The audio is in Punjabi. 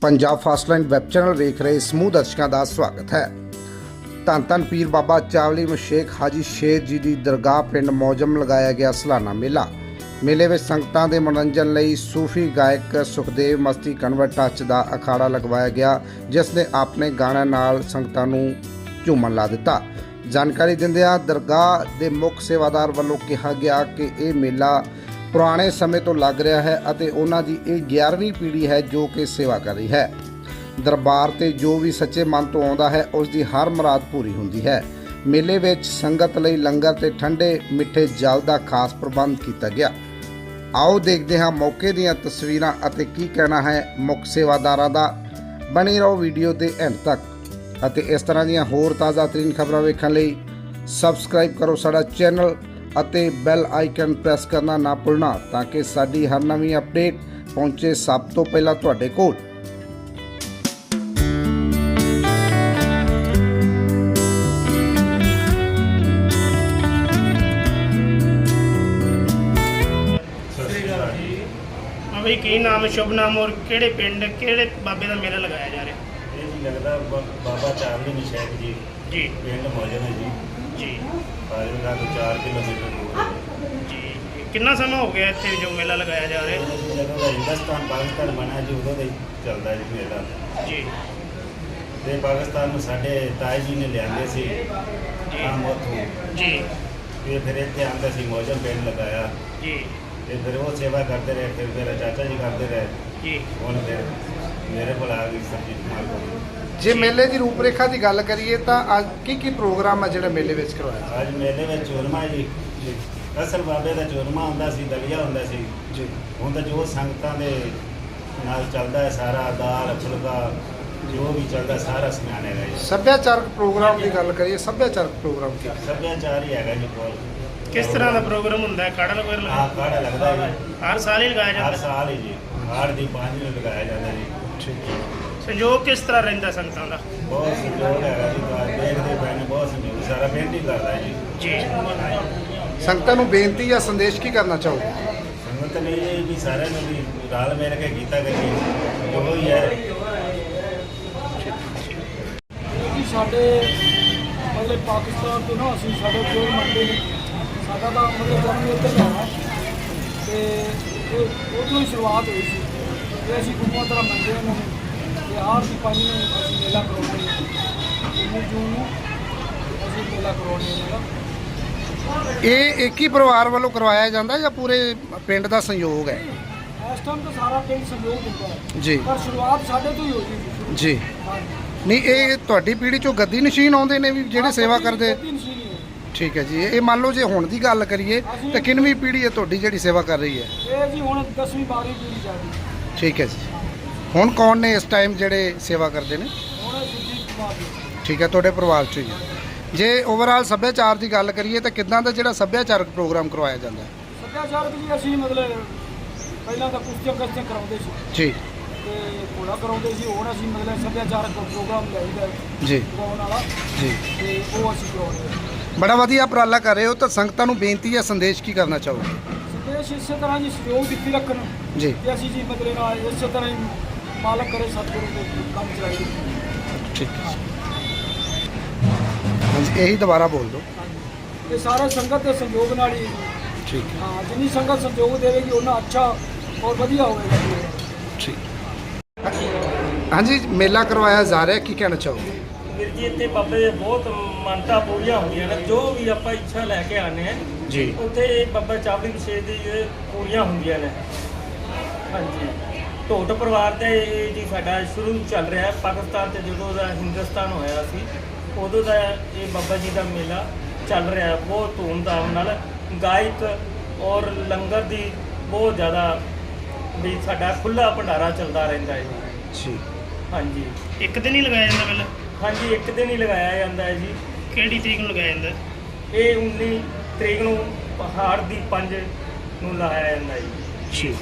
ਪੰਜਾਬ ਫਾਸਟਲਾਈਨ ਵੈਬ ਚੈਨਲ ਵੇਖ ਰਹੇ ਸਮੂਹ ਦਰਸ਼ਕਾਂ ਦਾ ਸਵਾਗਤ ਹੈ। ਧੰਨ ਧੰਨ ਪੀਰ ਬਾਬਾ ਚਾਵਲੀ ਮਸ਼ੇਖ ਹਾਜੀ ਸ਼ੇਰ ਜੀ ਦੀ ਦਰਗਾਹ ਪਿੰਡ ਮੌਜਮ ਲਗਾਇਆ ਗਿਆ ਸਲਾਨਾ ਮੇਲਾ। ਮੇਲੇ ਵਿੱਚ ਸੰਗਤਾਂ ਦੇ ਮਨੋਰੰਜਨ ਲਈ ਸੂਫੀ ਗਾਇਕ ਸੁਖਦੇਵ ਮਸਤੀ ਕਨਵਰਟ ਟੱਚ ਦਾ ਅਖਾੜਾ ਲਗਵਾਇਆ ਗਿਆ, ਜਿਸ ਨੇ ਆਪਣੇ ਗਾਣਿਆਂ ਨਾਲ ਸੰਗਤਾਂ ਨੂੰ ਝੂਮਣ ਲਾ ਦਿੱਤਾ। ਜਾਣਕਾਰੀ ਦਿੰਦਿਆਂ ਦਰਗਾਹ ਦੇ ਮੁੱਖ ਸੇਵਾਦਾਰ ਵੱਲੋਂ ਕਿਹਾ ਗਿਆ ਕਿ ਇਹ ਮੇਲਾ ਪੁਰਾਣੇ ਸਮੇਂ ਤੋਂ ਲੱਗ ਰਿਹਾ ਹੈ ਅਤੇ ਉਹਨਾਂ ਦੀ ਇਹ 11ਵੀਂ ਪੀੜ੍ਹੀ ਹੈ ਜੋ ਕਿ ਸੇਵਾ ਕਰ ਰਹੀ ਹੈ। ਦਰਬਾਰ ਤੇ ਜੋ ਵੀ ਸੱਚੇ ਮਨ ਤੋਂ ਆਉਂਦਾ ਹੈ, ਉਸ ਦੀ ਹਰ ਮੁਰਾਦ ਪੂਰੀ ਹੁੰਦੀ ਹੈ। ਮੇਲੇ ਵਿੱਚ ਸੰਗਤ ਲਈ ਲੰਗਰ ਤੇ ਠੰਡੇ ਮਿੱਠੇ ਜਲ ਦਾ ਖਾਸ ਪ੍ਰਬੰਧ ਕੀਤਾ ਗਿਆ। ਆਓ ਦੇਖਦੇ ਹਾਂ ਮੌਕੇ ਦੀਆਂ ਤਸਵੀਰਾਂ ਅਤੇ ਕੀ ਕਹਿਣਾ ਹੈ ਮੁੱਖ ਸੇਵਾਦਾਰਾਂ ਦਾ। ਬਣੀ ਰਹੋ ਵੀਡੀਓ ਦੇ ਐਂਡ ਤੱਕ। ਅਤੇ ਇਸ ਤਰ੍ਹਾਂ ਦੀਆਂ ਹੋਰ ਤਾਜ਼ਾ ਤਰੀਨ ਖਬਰਾਂ ਵੇਖਣ ਲਈ ਸਬਸਕ੍ਰਾਈਬ ਕਰੋ ਸਾਡਾ ਚੈਨਲ ਅਤੇ ਬੈਲ ਆਈਕਨ ਪ੍ਰੈਸ ਕਰਨਾ ਨਾ ਭੁੱਲਣਾ ਤਾਂ ਕਿ ਸਾਡੀ ਹਰ ਨਵੀਂ ਅਪਡੇਟ ਪਹੁੰਚੇ ਸਭ ਤੋਂ ਪਹਿਲਾਂ ਤੁਹਾਡੇ ਕੋਲ। ਬਈ ਕੀ ਨਾਮ ਸ਼ੁਭ ਨਾਮ ਔਰ ਕਿਹੜੇ ਪਿੰਡ ਕਿਹੜੇ ਬਾਬੇ ਦਾ ਮੇਲਾ ਲਗਾਇਆ ਜਾ ਰਿਹਾ? ਇਹ ਜੀ ਲੱਗਦਾ ਬਾਬਾ ਚਾਵਲੀ ਨਿਸ਼ਾਨ ਜੀ। ਜੀ। ਪਿੰਡ ਮੌਜਨ ਹੈ ਜੀ। ਜੀ। ਫਾਜ਼ਿਲਕਾ ਤੋਂ 4 ਕਿਲੋਮੀਟਰ ਦੂਰ ਹੈ ਜੀ। ਕਿੰਨਾ ਸਮਾਂ ਹੋ ਗਿਆ ਇੱਥੇ ਜੋ ਮੇਲਾ ਲਗਾਇਆ ਜਾ ਰਿਹਾ? ਜੀ ਜਦੋਂ ਦਾ ਹਿੰਦੁਸਤਾਨ ਪਾਕਿਸਤਾਨ ਬਣਿਆ ਜੀ ਉਦੋਂ ਦਾ ਹੀ ਚੱਲਦਾ ਜੀ ਮੇਲਾ। ਜੀ। ਤੇ ਪਾਕਿਸਤਾਨ ਨੂੰ ਸਾਡੇ ਤਾਏ ਜੀ ਨੇ ਲਿਆਂਦੇ ਸੀ ਜੀ। ਆਮ ਉੱਥੋਂ ਜੀ। ਤੇ ਫਿਰ ਇੱਥੇ ਆਂਦਾ ਸੀ ਮੌਜਨ ਪਿੰਡ ਲਗਾਇਆ। ਜੀ। ਤੇ ਫਿਰ ਉਹ ਸੇਵਾ ਕਰਦੇ ਰਹੇ ਫਿਰ ਮੇਰਾ ਚਾਚਾ ਜੀ ਕਰਦੇ ਰਹੇ। ਜੀ। ਹੁਣ ਫਿਰ ਮੇਰੇ ਕੋਲ ਆ ਗਈ ਸਰਜੀਤ ਕੁਮਾਰ ਕੋਲ। ਜੇ ਮੇਲੇ ਦੀ ਰੂਪਰੇਖਾ ਦੀ ਗੱਲ ਕਰੀਏ ਤਾਂ ਅੱਜ ਕੀ ਕੀ ਪ੍ਰੋਗਰਾਮ ਹੈ ਜਿਹੜੇ ਮੇਲੇ ਵਿੱਚ ਕਰਵਾਇਆ ਅੱਜ ਮੇਲੇ ਵਿੱਚ ਚੂਰਮਾ ਜੀ ਜੀ, ਅਸਲ ਬਾਬੇ ਦਾ ਚੂਰਮਾ ਹੁੰਦਾ ਸੀ ਦਲੀਆ ਹੁੰਦਾ ਸੀ। ਜੀ। ਹੁਣ ਤਾਂ ਜੋ ਸੰਗਤਾਂ ਦੇ ਨਾਲ ਚੱਲਦਾ ਹੈ ਸਾਰਾ ਦਾਲ ਫੁਲਕਾ ਜੋ ਵੀ ਚੱਲਦਾ ਸਾਰਾ ਸਮਾਨ ਹੈਗਾ ਜੀ ਸੱਭਿਆਚਾਰਕ ਪ੍ਰੋਗਰਾਮ ਦੀ ਗੱਲ ਕਰੀਏ ਸੱਭਿਆਚਾਰਕ ਪ੍ਰੋਗਰਾਮ ਕੀ? ਸੱਭਿਆਚਾਰ ਹੀ ਹੈਗਾ ਜੀ ਕੋਲ। ਕਿਸ ਤਰ੍ਹਾਂ ਦਾ ਪ੍ਰੋਗਰਾਮ ਹੁੰਦਾ ਹੈ? ਕਾੜਾ ਲਗਾਇਆ ਆਹ ਕਾੜਾ ਲੱਗਦਾ ਜੀ। ਹਰ ਸਾਲ ਹੀ ਲਗਾਇਆ ਹਰ ਜਾਂਦਾ ਸਾਲ ਹੀ ਜੀ। ਹਾੜ ਦੀ ਪੰਜ ਨੂੰ ਲਗਾਇਆ ਜਾਂਦਾ ਜੀ। ਠੀਕ ਸੰਯੋਗ ਕਿਸ ਤਰ੍ਹਾਂ ਰਹਿੰਦਾ ਸੰਗਤਾਂ ਦਾ? ਬਹੁਤ ਸੰਯੋਗ ਹੈਗਾ ਜੀ ਤਾਂ ਦੇਖਦੇ ਪਏ ਨੇ ਬਹੁਤ ਸੰਯੋਗ ਸਾਰਾ ਹੀ ਕਰਦਾ ਜੀ। ਜੀ। ਸੰਗਤਾਂ ਨੂੰ ਬੇਨਤੀ ਜਾਂ ਸੰਦੇਸ਼ ਕੀ ਕਰਨਾ ਚਾਹੋਗੇ? ਸੰਗਤ ਨੇ ਇਹ ਵੀ ਸਾਰਿਆਂ ਨੂੰ ਵੀ ਰਲ ਮਿਲ ਕੇ ਕੀਤਾ ਕਰੀਏ। ਜੋ ਹੀ ਹੈ। ਕਿ ਸਾਡੇ ਮਤਲਬ ਪਾਕਿਸਤਾਨ ਤੋਂ ਨਾ ਅਸੀਂ ਸਾਡੇ ਕੋਲ ਮੰਨਦੇ ਨੇ। ਸਾਡਾ ਤਾਂ ਮਤਲਬ ਜਨਮ ਇੱਥੇ ਦਾ ਹੈ। ਤੇ ਇਹ ਉਦੋਂ ਹੀ ਸ਼ੁਰੂਆਤ ਹੋਈ ਸੀ। ਤੇ ਅਸੀਂ ਗੁਰੂਆਂ ਤਰ੍ਹਾਂ ਮੰਨਦੇ ਉਹਨਾਂ ਨੂੰ। ਤੇ ਆਰ ਦੀ ਪੰਜ ਨੂੰ ਅਸੀਂ ਮੇਲਾ ਕਰਾਉਂਦੇ ਹਾਂ। 19 ਜੂਨ ਨੂੰ ਅਸੀਂ ਮੇਲਾ ਕਰਾਉਂਦੇ ਹਾਂ। ਇਹ ਇੱਕ ਹੀ ਪਰਿਵਾਰ ਵੱਲੋਂ ਕਰਵਾਇਆ ਜਾਂਦਾ ਜਾਂ ਪੂਰੇ ਪਿੰਡ ਦਾ ਸੰਯੋਗ ਹੈ? ਇਸ ਟਾਈਮ ਤਾਂ ਸਾਰਾ ਪਿੰਡ ਸਹਿਯੋਗ ਦਿੰਦਾ ਹੈ। ਜੀ। ਪਰ ਸ਼ੁਰੂਆਤ ਸਾਡੇ ਤੋਂ ਹੀ ਹੋਈ ਸੀ। ਜੀ। ਨਹੀਂ ਇਹ ਤੁਹਾਡੀ ਪੀੜ੍ਹੀ ਚੋਂ ਗੱਦੀ ਨਸ਼ੀਨ ਆਉਂਦੇ ਨੇ ਵੀ ਜਿਹੜੇ ਸੇਵਾ ਕਰਦੇ। ਠੀਕ ਹੈ ਜੀ। ਇਹ ਮੰਨ ਲਓ ਜੇ ਹੁਣ ਦੀ ਗੱਲ ਕਰੀਏ ਤਾਂ ਕਿੰਨਵੀਂ ਪੀੜ੍ਹੀ ਹੈ ਤੁਹਾਡੀ ਜਿਹੜੀ ਸੇਵਾ ਕਰ ਰਹੀ ਹੈ? ਇਹ ਜੀ ਹੁਣ 10ਵੀਂ 12ਵੀਂ ਪੀੜ੍ਹੀ ਜਾਂਦੀ ਠੀਕ ਹੈ ਜੀ। ਹੁਣ ਕੌਣ ਨੇ ਇਸ ਟਾਈਮ ਜਿਹੜੇ ਸੇਵਾ ਕਰਦੇ ਨੇ? ਠੀਕ ਹੈ ਤੁਹਾਡੇ ਪਰਿਵਾਰ ਚੋਂ ਹੀ ਹੈ। ਜੇ ਓਵਰਆਲ ਸੱਭਿਆਚਾਰ ਦੀ ਗੱਲ ਕਰੀਏ ਤਾਂ ਕਿੱਦਾਂ ਦਾ ਜਿਹੜਾ ਸੱਭਿਆਚਾਰਕ ਪ੍ਰੋਗਰਾਮ ਕਰਵਾਇਆ ਜਾਂਦਾ ਹੈ? ਸੱਭਿਆਚਾਰਕ ਜੀ ਅਸੀਂ ਮਤਲਬ ਪਹਿਲਾਂ ਤਾਂ ਕੁਸ਼ਤੀਆਂ ਕਸ਼ਤੀਆਂ ਕਰਾਉਂਦੇ ਸੀ। ਜੀ। ਤੇ ਘੋੜਾ ਕਰਾਉਂਦੇ ਸੀ ਹੁਣ ਅਸੀਂ ਮਤਲਬ ਸੱਭਿਆਚਾਰਕ ਪ੍ਰੋਗਰਾਮ ਲਾਈਦਾ ਜੀ। ਗਾਉਣ ਵਾਲਾ। ਜੀ। ਤੇ ਉਹ ਅਸੀਂ ਕਰਾਉਂਦੇ ਹਾਂ। ਬੜਾ ਵਧੀਆ ਉਪਰਾਲਾ ਕਰ ਰਹੇ ਹੋ ਤਾਂ ਸੰਗਤਾਂ ਨੂੰ ਬੇਨਤੀ ਜਾਂ ਸੰਦੇਸ਼ ਕੀ ਕਰਨਾ ਚਾਹੋਗੇ? ਸੰਦੇਸ਼ ਇਸੇ ਤਰ੍ਹਾਂ ਜੀ ਸਹਿਯੋਗ ਦਿੱਤੀ ਰੱਖਣ ਜੀ। ਕਿ ਅਸੀਂ ਜੀ ਮਤਲਬ ਨਾਲ ਇਸੇ ਤਰ੍ਹਾਂ ਹੀ ਮਾਲਕ ਕਰੇ ਸਤਿਗੁਰੂ ਦੇ ਕੰਮ ਚਲਾਈਏ ਠੀਕ ਹੈ ਹਾਂਜੀ ਇਹੀ ਦੁਬਾਰਾ ਬੋਲ ਦਿਓ। ਤੇ ਸਾਰੇ ਸੰਗਤ ਦੇ ਸਹਿਯੋਗ ਨਾਲ ਹੀ। ਠੀਕ ਹੈ। ਹਾਂ ਜਿੰਨੀ ਸੰਗਤ ਸਹਿਯੋਗ ਦੇਵੇਗੀ ਉਹਨਾਂ ਅੱਛਾ ਔਰ ਵਧੀਆ ਹੋਵੇਗਾ। ਠੀਕ। ਹਾਂਜੀ ਮੇਲਾ ਕਰਵਾਇਆ ਜਾ ਰਿਹਾ ਕੀ ਕਹਿਣਾ ਚਾਹੋਗੇ? ਵੀਰ ਜੀ ਇੱਥੇ ਬਾਬੇ ਦੇ ਬਹੁਤ ਮੰਨਤਾ ਪੂਰੀਆਂ ਹੁੰਦੀਆਂ ਨੇ। ਜੋ ਵੀ ਆਪਾਂ ਇੱਛਾ ਲੈ ਕੇ ਆਨੇ ਆ ਜੀ। ਉੱਥੇ ਬਾਬਾ ਚਾਵਲੀ ਵਿਸ਼ੇਸ਼ ਦੀ ਇਹ ਪੂਰੀਆਂ ਹੁੰਦੀਆਂ ਨੇ। ਹਾਂਜੀ। ਢੋਟ ਪਰਿਵਾਰ ਤੇ ਇਹ ਜੀ ਸਾਡਾ ਸ਼ੁਰੂ ਚੱਲ ਰਿਹਾ ਹੈ। ਪਾਕਿਸਤਾਨ ਤੇ ਜਦੋਂ ਦਾ ਹਿੰਦੁਸਤਾਨ ਹੋਇਆ ਸੀ ਉਦੋਂ ਦਾ ਇਹ ਬਾਬਾ ਜੀ ਦਾ ਮੇਲਾ ਚੱਲ ਰਿਹਾ ਹੈ। ਬਹੁਤ ਧੂਮਧਾਮ ਨਾਲ ਗਾਇਕ ਔਰ ਲੰਗਰ ਦੀ ਬਹੁਤ ਜ਼ਿਆਦਾ ਵੀ ਸਾਡਾ ਖੁੱਲਾ ਭੰਡਾਰਾ ਚੱਲਦਾ ਰਹਿੰਦਾ ਹੈ ਜੀ। ਜੀ। ਹਾਂਜੀ। ਇੱਕ ਦਿਨ ਹੀ ਲਗਾਇਆ ਜਾਂਦਾ ਮੇਲਾ ਹਾਂਜੀ ਇੱਕ ਦਿਨ ਹੀ ਲਗਾਇਆ ਜਾਂਦਾ ਹੈ ਜੀ। ਕਿਹੜੀ ਤਰੀਕ ਨੂੰ ਲਗਾਇਆ ਜਾਂਦਾ? ਇਹ 19 ਤਰੀਕ ਨੂੰ ਪਹਾੜ ਦੀ 5 ਨੂੰ ਲਾਇਆ ਜਾਂਦਾ ਜੀ। ਜੀ।